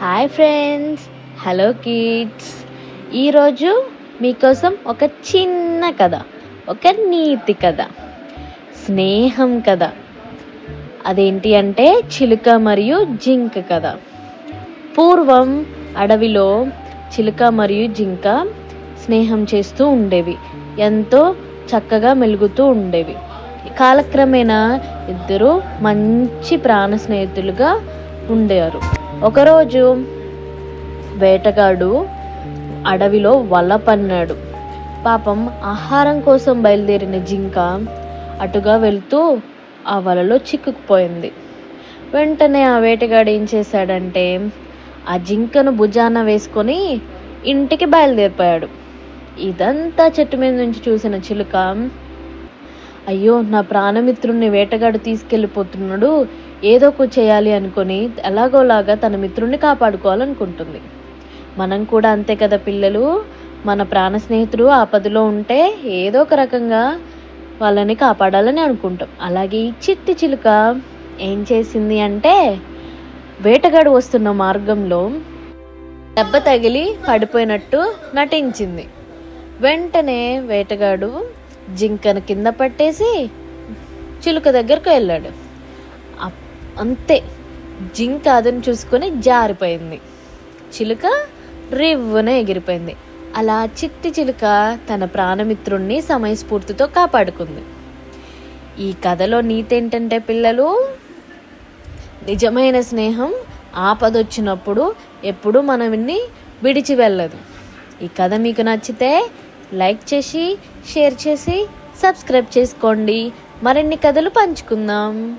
Hi friends hello kids ఈరోజు మీకోసం ఒక చిన్న కథ ఒక నీతి కథ స్నేహం కథ. అదేంటి అంటే చిలుక మరియు జింక కథ. పూర్వం అడవిలో చిలుక మరియు జింక స్నేహం చేస్తూ ఉండేవి. ఎంతో చక్కగా మెలుగుతూ ఉండేవి. కాలక్రమేణా ఇద్దరు మంచి ప్రాణ స్నేహితులుగా ఉండేవారు. ఒకరోజు వేటగాడు అడవిలో వల పన్నాడు. పాపం ఆహారం కోసం బయలుదేరిన జింక అటుగా వెళ్తూ ఆ వలలో చిక్కుకుపోయింది. వెంటనే ఆ వేటగాడు ఏం చేశాడంటే ఆ జింకను భుజాన వేసుకొని ఇంటికి బయలుదేరిపోయాడు. ఇదంతా చెట్టు మీద నుంచి చూసిన చిలుక అయ్యో నా ప్రాణమిత్రుణ్ణి వేటగాడు తీసుకెళ్ళిపోతున్నాడు. ఏదో ఒక చేయాలి అనుకొని ఎలాగోలాగా తన మిత్రుణ్ణి కాపాడుకోవాలనుకుంటుంది. మనం కూడా అంతే కదా పిల్లలు? మన ప్రాణ స్నేహితుడు ఆపదలో ఉంటే ఏదో ఒక రకంగా వాళ్ళని కాపాడాలని అనుకుంటాం. అలాగే ఈ చిట్టి చిలుక ఏం చేసింది అంటే వేటగాడు వస్తున్న మార్గంలో దెబ్బ తగిలి పడిపోయినట్టు నటించింది. వెంటనే వేటగాడు జింకను కింద పట్టేసి చిలుక దగ్గరకు వెళ్ళాడు. అంతే. జింక అదని చూసుకొని జారిపోయింది. చిలుక రివ్వున ఎగిరిపోయింది. అలా చిట్టి చిలుక తన ప్రాణమిత్రుణ్ణి సమయస్ఫూర్తితో కాపాడుకుంది. ఈ కథలో నీతి ఏంటంటే పిల్లలు? నిజమైన స్నేహం ఆపదొచ్చినప్పుడు ఎప్పుడూ మనల్ని విడిచి వెళ్ళదు. ఈ కథ మీకు నచ్చితే లైక్ చేసి షేర్ చేసి సబ్స్క్రైబ్ చేసుకోండి. మరిన్ని కథలు పంచుకుందాం.